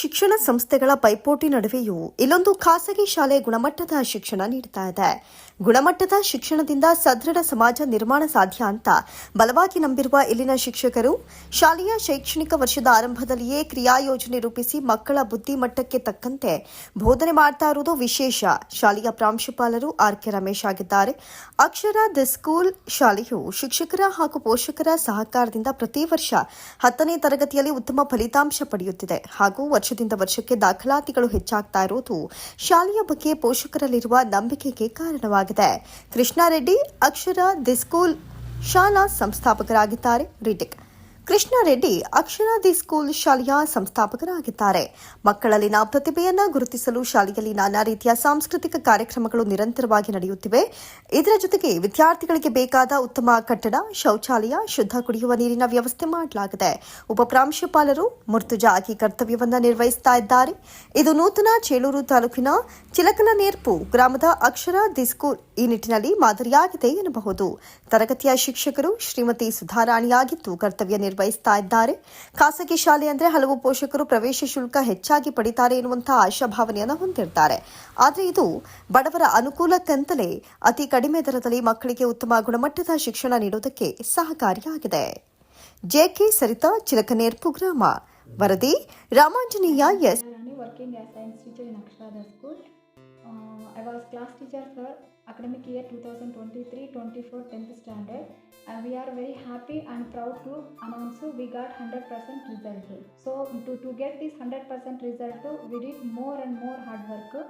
ಶಿಕ್ಷಣ ಸಂಸ್ಥೆಗಳ ಪೈಪೋಟಿ ನಡುವೆಯೂ ಇಲ್ಲೊಂದು ಖಾಸಗಿ ಶಾಲೆ ಗುಣಮಟ್ಟದ ಶಿಕ್ಷಣ ನೀಡುತ್ತಾ ಇದೆ. ಗುಣಮಟ್ಟದ ಶಿಕ್ಷಣದಿಂದ ಸದೃಢ ಸಮಾಜ ನಿರ್ಮಾಣ ಸಾಧ್ಯ ಅಂತ ಬಲವಾಗಿ ನಂಬಿರುವ ಇಲ್ಲಿನ ಶಿಕ್ಷಕರು, ಶಾಲೆಯ ಶೈಕ್ಷಣಿಕ ವರ್ಷದ ಆರಂಭದಲ್ಲಿಯೇ ಕ್ರಿಯಾ ಯೋಜನೆ ರೂಪಿಸಿ ಮಕ್ಕಳ ಬುದ್ಧಿಮಟ್ಟಕ್ಕೆ ತಕ್ಕಂತೆ ಬೋಧನೆ ಮಾಡ್ತಾ ಇರುವುದು ವಿಶೇಷ. ಶಾಲೆಯ ಪ್ರಾಂಶುಪಾಲರು ಆರ್ ಕೆ ರಮೇಶ್ ಆಗಿದ್ದಾರೆ. ಅಕ್ಷರ ದ ಸ್ಕೂಲ್ ಶಾಲೆಯು ಶಿಕ್ಷಕರ ಹಾಗೂ ಪೋಷಕರ ಸಹಕಾರದಿಂದ ಪ್ರತಿ ವರ್ಷ ಹತ್ತನೇ ತರಗತಿಯಲ್ಲಿ ಉತ್ತಮ ಫಲಿತಾಂಶ ಪಡೆಯುತ್ತಿದೆ. ಹಾಗೂ ವರ್ಷದಿಂದ ವರ್ಷಕ್ಕೆ ದಾಖಲಾತಿಗಳು ಹೆಚ್ಚಾಗ್ತಾ ಇರುವುದು ಶಾಲೆಯ ಬಗ್ಗೆ ಪೋಷಕರಲ್ಲಿರುವ ನಂಬಿಕೆಗೆ ಕಾರಣವಾಗಿದೆ. ಕೃಷ್ಣಾರೆಡ್ಡಿ ಅಕ್ಷರ ದಿ ಸ್ಕೂಲ್ ಶಾಲಾ ಸಂಸ್ಥಾಪಕರಾಗಿದ್ದಾರೆ. ರಿಟಿಕ್. ಕೃಷ್ಣಾರೆಡ್ಡಿ ಅಕ್ಷರ ದಿ ಸ್ಕೂಲ್ ಶಾಲೆಯ ಸಂಸ್ಥಾಪಕರಾಗಿದ್ದಾರೆ. ಮಕ್ಕಳಲ್ಲಿನ ಪ್ರತಿಭೆಯನ್ನು ಗುರುತಿಸಲು ಶಾಲೆಯಲ್ಲಿ ನಾನಾ ರೀತಿಯ ಸಾಂಸ್ಕೃತಿಕ ಕಾರ್ಯಕ್ರಮಗಳು ನಿರಂತರವಾಗಿ ನಡೆಯುತ್ತಿವೆ. ಇದರ ಜೊತೆಗೆ ವಿದ್ಯಾರ್ಥಿಗಳಿಗೆ ಬೇಕಾದ ಉತ್ತಮ ಕಟ್ಟಡ, ಶೌಚಾಲಯ, ಶುದ್ಧ ಕುಡಿಯುವ ನೀರಿನ ವ್ಯವಸ್ಥೆ ಮಾಡಲಾಗಿದೆ. ಉಪಪ್ರಾಂಶುಪಾಲರು ಮುರ್ತುಜಾ ಆಗಿ ಕರ್ತವ್ಯವನ್ನು ನಿರ್ವಹಿಸ್ತಾ ಇದ್ದಾರೆ. ಇದು ನೂತನ ಚೇಳೂರು ತಾಲೂಕಿನ ಚಿಲಕಲನೇರ್ಪು ಗ್ರಾಮದ ಅಕ್ಷರ ದಿ ಸ್ಕೂಲ್ ಈ ನಿಟ್ಟಿನಲ್ಲಿ ಮಾದರಿಯಾಗಿದೆ ಎನ್ನಬಹುದು. ತರಗತಿಯ ಶಿಕ್ಷಕರು ಶ್ರೀಮತಿ ಸುಧಾರಾಣಿಯಾಗಿದ್ದು ಕರ್ತವ್ಯ ನಿರ್ವಹಿಸ್ತಾ ಇದ್ದಾರೆ. ಖಾಸಗಿ ಶಾಲೆ ಅಂದರೆ ಹಲವು ಪೋಷಕರು ಪ್ರವೇಶ ಶುಲ್ಕ ಹೆಚ್ಚಾಗಿ ಪಡಿತಾರೆ ಎನ್ನುವಂತಹ ಆಶಾಭಾವನೆಯನ್ನು ಹೊಂದಿರ್ತಾರೆ. ಆದರೆ ಇದು ಬಡವರ ಅನುಕೂಲಕ್ಕಂತಲೇ ಅತಿ ಕಡಿಮೆ ದರದಲ್ಲಿ ಮಕ್ಕಳಿಗೆ ಉತ್ತಮ ಗುಣಮಟ್ಟದ ಶಿಕ್ಷಣ ನೀಡುವುದಕ್ಕೆ ಸಹಕಾರಿಯಾಗಿದೆ. ಜೆಕೆ ಸರಿತಾ ಚಿಲಕನೇರ್ಪು ಗ್ರಾಮ ವರದಿ, Ramanjaneya, S. Working as science teacher in academic year 2023-24 10th standard. And we are very happy and proud to announce we got 100% result. So to, to get this 100% result, we did more and more hard work.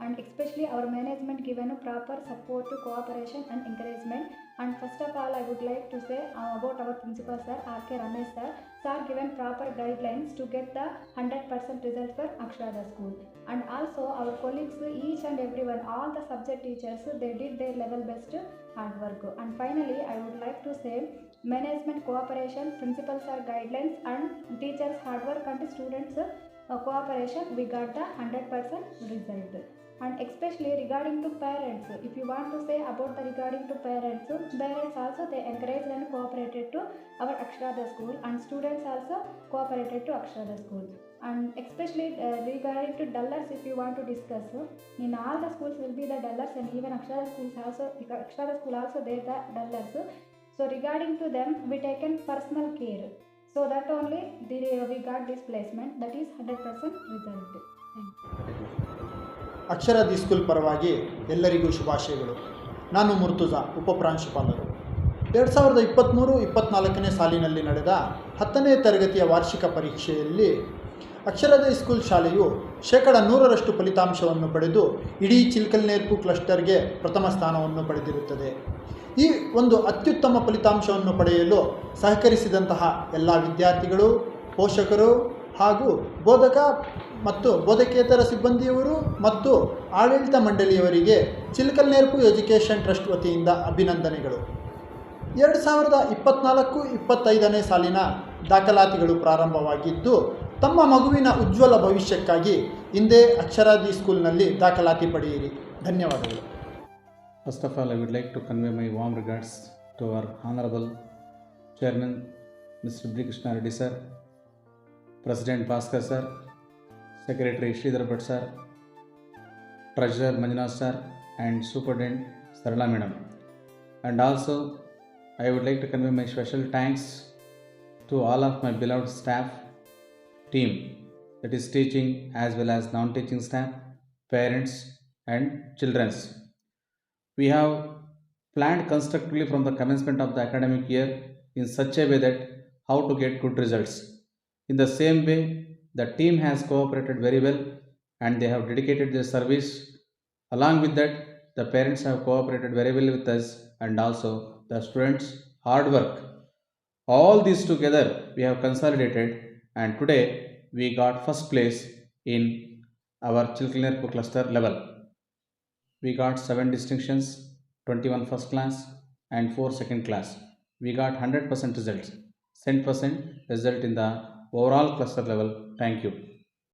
And especially our management given proper support, to cooperation and encouragement. And first of all, I would like to say uh, about our principal sir, R.K. Ramesh sir. Sir given proper guidelines to get the 100% result for Akshara school. And also our colleagues, each and everyone, all the subject teachers, they did their level best hard work. And finally, I would like to say management cooperation, principals are guidelines and teachers hard work and students uh, cooperation, we got the 100% result and especially regarding to parents if you want to say about the regarding to parents parents also they encouraged and cooperated to our akshara school and students also cooperated to akshara school. And especially uh, regarding to dullers if you want to discuss in all the schools will be the dullers and even akshara schools also akshara school also they the dullers so regarding to them we taken personal care. So that only the, we got this placement. That is 100% result. Thank you Akshara the school ಪರವಾಗಿ ಎಲ್ಲರಿಗೂ ಶುಭಾಶಯಗಳು. ನಾನು ಮುರ್ತುಜಾ ಉಪಪ್ರಾಂಶುಪಾಲರು ಎರಡು ಸಾವಿರದ ಇಪ್ಪತ್ತ್ಮೂರು ಇಪ್ಪತ್ತ್ನಾಲ್ಕನೇ ಸಾಲಿನಲ್ಲಿ ನಡೆದ ಹತ್ತನೇ ತರಗತಿಯ ವಾರ್ಷಿಕ ಪರೀಕ್ಷೆಯಲ್ಲಿ ಅಕ್ಷರದ ಸ್ಕೂಲ್ ಶಾಲೆಯು ಶೇಕಡ ನೂರರಷ್ಟು ಫಲಿತಾಂಶವನ್ನು ಪಡೆದು ಇಡೀ ಚಿಲ್ಕಲ್ನೇರ್ಪು ಕ್ಲಸ್ಟರ್ಗೆ ಪ್ರಥಮ ಸ್ಥಾನವನ್ನು ಪಡೆದಿರುತ್ತದೆ. ಈ ಒಂದು ಅತ್ಯುತ್ತಮ ಫಲಿತಾಂಶವನ್ನು ಪಡೆಯಲು ಸಹಕರಿಸಿದಂತಹ ಎಲ್ಲ ವಿದ್ಯಾರ್ಥಿಗಳು, ಪೋಷಕರು ಹಾಗೂ ಬೋಧಕ ಮತ್ತು ಬೋಧಕೇತರ ಸಿಬ್ಬಂದಿಯವರು ಮತ್ತು ಆಡಳಿತ ಮಂಡಳಿಯವರಿಗೆ ಚಿಲ್ಕಲ್ನೇರ್ಪು ಎಜುಕೇಷನ್ ಟ್ರಸ್ಟ್ ವತಿಯಿಂದ ಅಭಿನಂದನೆಗಳು. ಎರಡು ಸಾವಿರದ ಇಪ್ಪತ್ತ್ನಾಲ್ಕು ಇಪ್ಪತ್ತೈದನೇ ಸಾಲಿನ ದಾಖಲಾತಿಗಳು ಪ್ರಾರಂಭವಾಗಿದ್ದು, ತಮ್ಮ ಮಗುವಿನ ಉಜ್ವಲ ಭವಿಷ್ಯಕ್ಕಾಗಿ ಹಿಂದೆ ಅಕ್ಷರಾದಿ ಸ್ಕೂಲ್ನಲ್ಲಿ ದಾಖಲಾತಿ ಪಡೆಯಿರಿ. ಧನ್ಯವಾದಗಳು. First of all I would like to convey my warm regards to our honourable chairman Mr. Krishna Reddy Reddy President sir, Secretary Sridhar Bhatt sir, Treasurer Manjunath sir, and Superintendent Sarala Madam. And also, I would like to convey my special thanks to all of my beloved staff, team, that is teaching as well as non-teaching staff, parents, and children's. We have planned constructively from the commencement of the academic year in such a way that how to get good results. In the same way, the team has cooperated very well and they have dedicated their service. Along with that, the parents have cooperated very well with us and also the students' hard work. All these together we have consolidated and today we got first place in our Chilkinerpu cluster level we got 7 distinctions 21 first class and 4 second class we got 100% results 100% result in the overall cluster level. Thank you